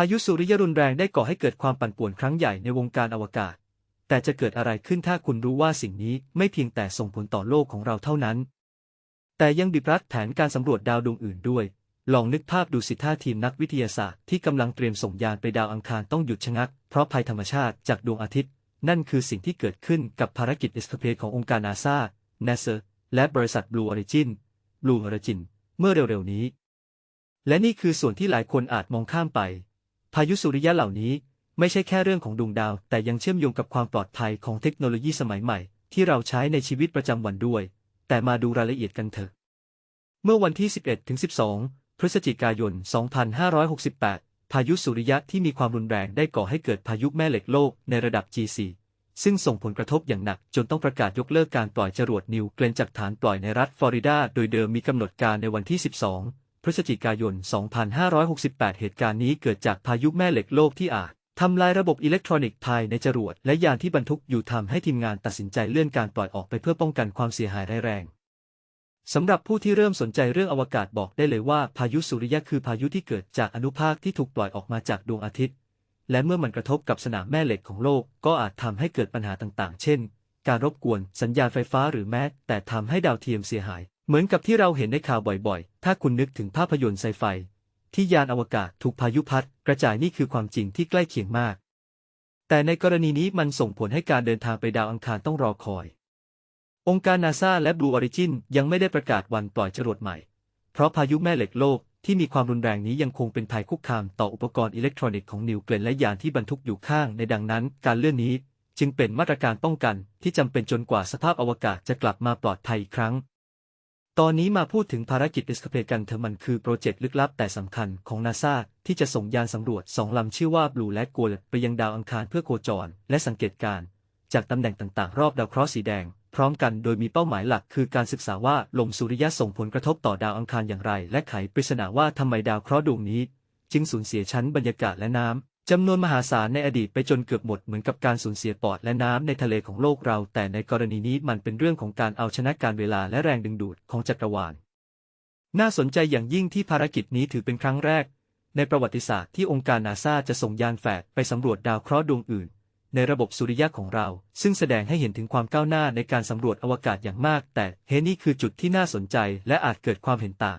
พายุสุริยรุนแรงได้ก่อให้เกิดความปั่นป่วนครั้งใหญ่ในวงการอวกาศ แต่จะเกิดอะไรขึ้นถ้าคุณรู้ว่าสิ่งนี้ไม่เพียงแต่ส่งผลต่อโลกของเราเท่านั้น แต่ยังบิดรัดแผนการสำรวจดาวดวงอื่นด้วย ลองนึกภาพดูสิท่าทีมนักวิทยาศาสตร์ที่กำลังเตรียมส่งยานไปดาวอังคารต้องหยุดชะงัก เพราะภัยธรรมชาติจากดวงอาทิตย์ นั่นคือสิ่งที่เกิดขึ้นกับภารกิจ Escape ขององค์การนาซา NASA และบริษัท Blue Origin Blue Origin เมื่อเร็วๆนี้ และนี่คือส่วนที่หลายคนอาจมองข้ามไป พายุสุริยะเหล่านี้ไม่ใช่แค่เรื่องของดวงดาว แต่ยังเชื่อมโยงกับความปลอดภัยของเทคโนโลยีสมัยใหม่ ที่เราใช้ในชีวิตประจำวันด้วย แต่มาดูรายละเอียดกันเถอะ เมื่อวันที่ 11-12 พฤศจิกายน 2568 พายุสุริยะที่มีความรุนแรงได้ก่อให้เกิดพายุแม่เหล็กโลกในระดับ G4 ซึ่งส่งผลกระทบอย่างหนักจนต้องประกาศยกเลิกการปล่อยจรวดนิวเกลนจากฐานปล่อยในรัฐฟลอริดา โดยเดิมมีกำหนดการในวันที่ 12 ฤศจิกายน 2568 เหตุการณ์นี้เกิดจากพายุแม่เหล็กโลกที่อาจทำลายระบบอิเล็กทรอนิกส์ภายในจรวดและยานที่บรรทุกอยู่ทำให้ทีมงานตัดสินใจเลื่อนการปล่อยออกไปเพื่อป้องกันความเสียหายร้ายแรงสำหรับผู้ที่เริ่มสนใจเรื่องอวกาศบอกได้เลยว่าพายุสุริยะคือพายุที่เกิดจากอนุภาคที่ถูกปล่อยออกมาจากดวงอาทิตย์ และเมื่อมันกระทบกับสนามแม่เหล็กของโลก ก็อาจทำให้เกิดปัญหาต่างๆ เช่น การรบกวนสัญญาณไฟฟ้าหรือแม้แต่ทำให้ดาวเทียมเสียหาย เหมือนกับที่เราเห็นในข่าวบ่อยๆ ถ้าคุณนึกถึงภาพยนตร์ไซไฟ ที่ยานอวกาศถูกพายุพัดกระจายนี่คือความจริงที่ใกล้เคียงมาก แต่ในกรณีนี้มันส่งผลให้การเดินทางไปดาวอังคารต้องรอคอย องค์การนาซาและ Blue Origin ยังไม่ได้ประกาศวันปล่อยจรวดใหม่ เพราะพายุแม่เหล็กโลกที่มีความรุนแรงนี้ยังคงเป็นภัยคุกคามต่ออุปกรณ์อิเล็กทรอนิกส์ของนิวเกลนและยานที่บรรทุกอยู่ข้างในดังนั้น การเลื่อนนี้จึงเป็นมาตรการป้องกันที่จำเป็นจนกว่าสภาพอวกาศจะกลับมาปลอดภัยอีกครั้ง ตอนนี้มาพูดถึงภารกิจ Escape กันเถอะมันคือโปรเจกต์ลึกลับแต่สำคัญของนาซาที่จะส่งยานสำรวจสองลำชื่อว่า Blue และ Gold ไปยังดาวอังคารเพื่อโคจร และสังเกตการณ์จากตำแหน่งต่างๆ รอบดาวเคราะห์สีแดง พร้อมกันโดยมีเป้าหมายหลักคือการศึกษาว่าลมสุริยะส่งผลกระทบต่อดาวอังคารอย่างไร และไขปริศนาว่าทำไมดาวเคราะห์ดวงนี้ จึงสูญเสียชั้นบรรยากาศและน้ำ จำนวนมหาศาลในอดีตไปจนเกือบหมดเหมือนกับการสูญเสียปอดและน้ำในทะเลของโลกเรา แต่ในกรณีนี้มันเป็นเรื่องของการเอาชนะการเวลาและแรงดึงดูดของจักรวาล น่าสนใจอย่างยิ่งที่ภารกิจนี้ถือเป็นครั้งแรก ในประวัติศาสตร์ที่องค์การนาซาจะส่งยานแฝดไปสำรวจดาวเคราะห์ดวงอื่น ในระบบสุริยะของเรา ซึ่งแสดงให้เห็นถึงความก้าวหน้าในการสำรวจอวกาศอย่างมาก แต่เฮนี่คือจุดที่น่าสนใจและอาจเกิดความเห็นต่าง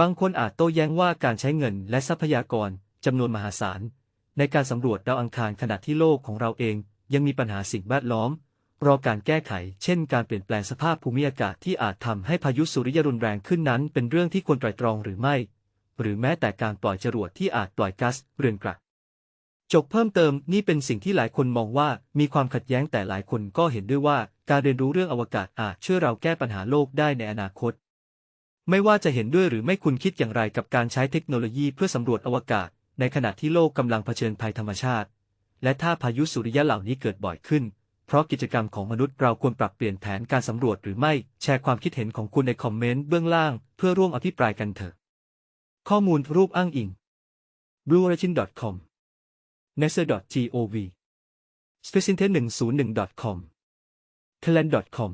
บางคนอาจโต้แย้งว่าการใช้เงินและทรัพยากร จำนวนมหาศาล ในการสำรวจดาวอังคารขณะที่โลกของเราเองยังมีปัญหาสิ่งแวดล้อม รอการแก้ไข เช่น การเปลี่ยนแปลงสภาพภูมิอากาศที่อาจทำให้พายุสุริยรุนแรงขึ้นนั้น เป็นเรื่องที่ควรไตรตรองหรือไม่ หรือแม้แต่การปล่อยจรวดที่อาจปล่อยก๊าซเรือนกระจกเพิ่มเติมนี่เป็นสิ่งที่หลายคนมองว่ามีความขัดแย้งแต่หลายคนก็เห็นด้วยว่าการเรียนรู้เรื่องอวกาศอาจช่วยเราแก้ปัญหาโลกได้ในอนาคต ไม่ว่าจะเห็นด้วยหรือไม่คุณคิดอย่างไรกับการใช้เทคโนโลยีเพื่อสำรวจอวกาศ ในขณะที่โลกกำลังเผชิญภัยธรรมชาติ และถ้าพายุสุริยะเหล่านี้เกิดบ่อยขึ้น เพราะกิจกรรมของมนุษย์เราควรปรับเปลี่ยนแผนการสำรวจหรือไม่ แชร์ความคิดเห็นของคุณในคอมเมนต์เบื้องล่าง เพื่อร่วมอภิปรายกันเถอะ ข้อมูลรูปอ้างอิง blueorigin.com nesser.gov spaceintent101.com clan.com